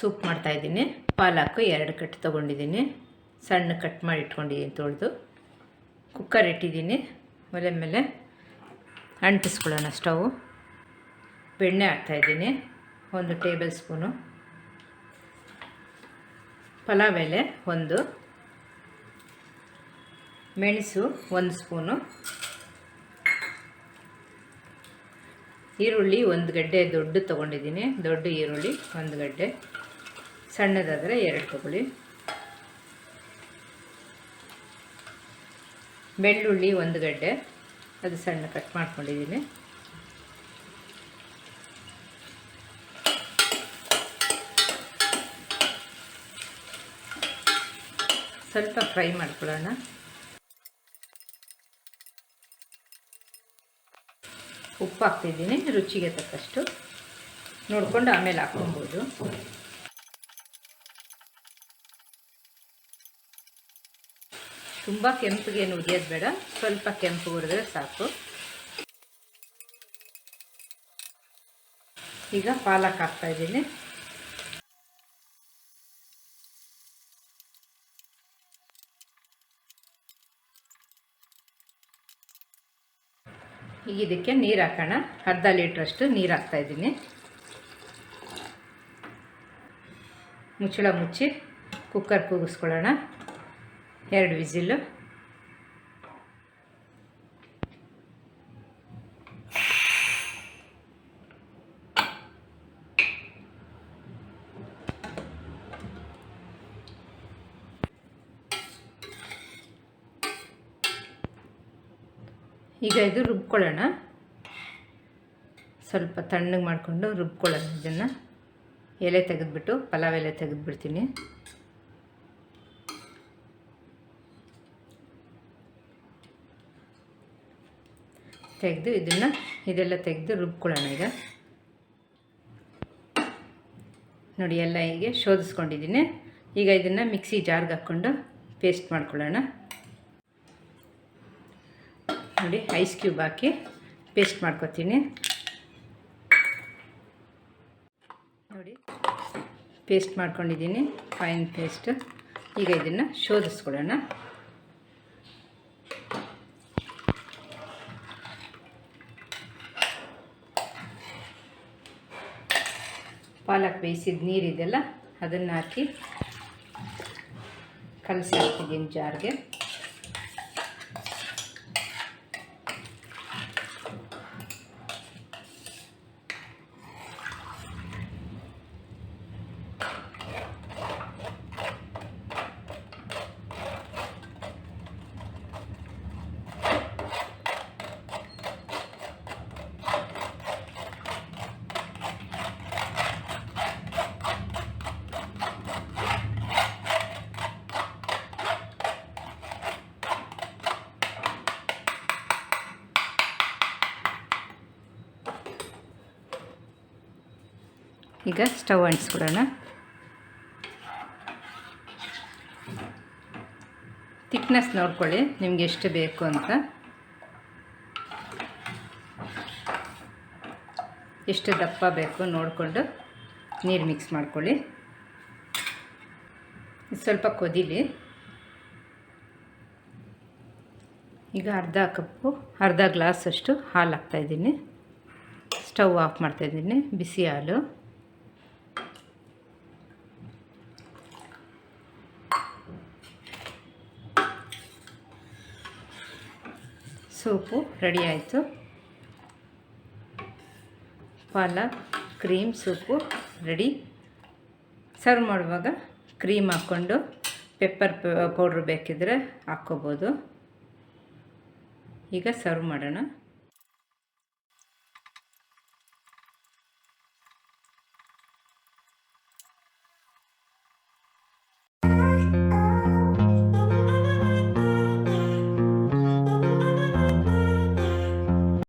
Soup ಮಾಡ್ತಾಯಿದ್ದೀನಿ ಪಾಲಕ್ಕು ಎರಡು cut ತೊಗೊಂಡಿದ್ದೀನಿ. ಸಣ್ಣ ಕಟ್ ಮಾಡಿ ಇಟ್ಕೊಂಡಿದ್ದೀನಿ ತೊಳೆದು ಕುಕ್ಕರ್ ಇಟ್ಟಿದ್ದೀನಿ. ಒಲೆ ಮೇಲೆ ಅಂಟಿಸ್ಕೊಳ್ಳೋಣ ಸ್ಟವ್. ಬೆಣ್ಣೆ ಹಾಕ್ತಾಯಿದ್ದೀನಿ ಒಂದು ಟೇಬಲ್ ಸ್ಪೂನು. ಪಲಾವ್ ಎಲೆ ಒಂದು. ಮೆಣಸು ಒಂದು ಸ್ಪೂನು. ಈರುಳ್ಳಿ ಒಂದು ಗಡ್ಡೆ ದೊಡ್ಡ ತೊಗೊಂಡಿದ್ದೀನಿ. ದೊಡ್ಡ ಈರುಳ್ಳಿ ಒಂದು ಗಡ್ಡೆ. ಸಣ್ಣದಾದರೆ ಎರಡು ತಗೊಳ್ಳಿ. ಬೆಳ್ಳುಳ್ಳಿ ಒಂದು ಗಡ್ಡೆ. ಅದು ಸಣ್ಣ ಕಟ್ ಮಾಡ್ಕೊಂಡಿದ್ದೀನಿ. ಸ್ವಲ್ಪ ಫ್ರೈ ಮಾಡ್ಕೊಳ್ಳೋಣ. ಉಪ್ಪು ಹಾಕ್ತಿದ್ದೀನಿ ರುಚಿಗೆ ತಕ್ಕಷ್ಟು. ನೋಡಿಕೊಂಡು ಆಮೇಲೆ ಹಾಕ್ಕೊಬೋದು. ತುಂಬ ಕೆಂಪಿಗೆ ಏನು ಉರಿಯೋದು ಬೇಡ. ಸ್ವಲ್ಪ ಕೆಂಪು ಹುರಿದ್ರೆ ಸಾಕು. ಈಗ ಪಾಲಕ್ ಹಾಕ್ತಾಯಿದ್ದೀನಿ ಈಗ ಇದಕ್ಕೆ ನೀರು ಹಾಕೋಣ. ಅರ್ಧ ಲೀಟ್ರಷ್ಟು ನೀರು ಹಾಕ್ತಾಯಿದ್ದೀನಿ ಮುಚ್ಚಳ ಮುಚ್ಚಿ ಕುಕ್ಕರ್ ಕೂಗಿಸ್ಕೊಳ್ಳೋಣ. ಎರಡು ವಿಜಿಲ್ಲು ಈಗ ಇದು ರುಬ್ಕೊಳ್ಳೋಣ. ಸ್ವಲ್ಪ ತಣ್ಣಗೆ ಮಾಡಿಕೊಂಡು ರುಬ್ಕೊಳ್ಳೋಣ ಇದನ್ನು. ಎಲೆ ತೆಗೆದುಬಿಟ್ಟು, ಪಲಾವ್ ಎಲೆ ತೆಗೆದುಬಿಡ್ತೀನಿ. ತೆಗೆದು ಇದನ್ನು ಇದೆಲ್ಲ ತೆಗೆದು ರುಬ್ಕೊಳ್ಳೋಣ ಈಗ. ನೋಡಿ, ಎಲ್ಲ ಹೀಗೆ ಶೋಧಿಸ್ಕೊಂಡಿದ್ದೀನಿ. ಈಗ ಇದನ್ನು ಮಿಕ್ಸಿ ಜಾರ್ಗೆ ಹಾಕ್ಕೊಂಡು ಪೇಸ್ಟ್ ಮಾಡ್ಕೊಳ್ಳೋಣ. ನೋಡಿ, ಐಸ್ ಕ್ಯೂಬ್ ಹಾಕಿ ಪೇಸ್ಟ್ ಮಾಡ್ಕೊತೀನಿ. ನೋಡಿ, ಪೇಸ್ಟ್ ಮಾಡ್ಕೊಂಡಿದ್ದೀನಿ, ಫೈನ್ ಪೇಸ್ಟ್. ಈಗ ಇದನ್ನು ಶೋಧಿಸ್ಕೊಳ್ಳೋಣ. ಪಾಲಕ್ ಬೇಯಿಸಿದ ನೀರಿದೆಲ್ಲ ಅದನ್ನು ಹಾಕಿ ಕಲಸಿ ಹಾಕ್ತಿದ್ದೀನಿ ಜಾರ್ಗೆ. ಈಗ ಸ್ಟವ್ ಅಂಟಿಸ್ಬಿಡೋಣ. ತಿಕ್ನೆಸ್ ನೋಡ್ಕೊಳ್ಳಿ, ನಿಮ್ಗೆ ಎಷ್ಟು ಬೇಕು ಅಂತ. ಎಷ್ಟು ದಪ್ಪ ಬೇಕು ನೋಡಿಕೊಂಡು ನೀರು ಮಿಕ್ಸ್ ಮಾಡ್ಕೊಳ್ಳಿ. ಸ್ವಲ್ಪ ಕೊದಿಲಿ. ಈಗ ಅರ್ಧ ಕಪ್ಪು, ಅರ್ಧ ಗ್ಲಾಸಷ್ಟು ಹಾಲು ಹಾಕ್ತಾಯಿದ್ದೀನಿ ಸ್ಟವ್ ಆಫ್ ಮಾಡ್ತಾಯಿದ್ದೀನಿ ಬಿಸಿ ಹಾಲು. ಸೂಪು ರೆಡಿ ಆಯಿತು. Palak cream, soup ready. Serve ಮಾಡುವಾಗ ಕ್ರೀಮ್ ಹಾಕ್ಕೊಂಡು ಪೆಪ್ಪರ್ ಪೌಡ್ರ್ ಬೇಕಿದ್ದರೆ ಹಾಕ್ಕೋಬೋದು. ಈಗ ಸರ್ವ್ ಮಾಡೋಣ.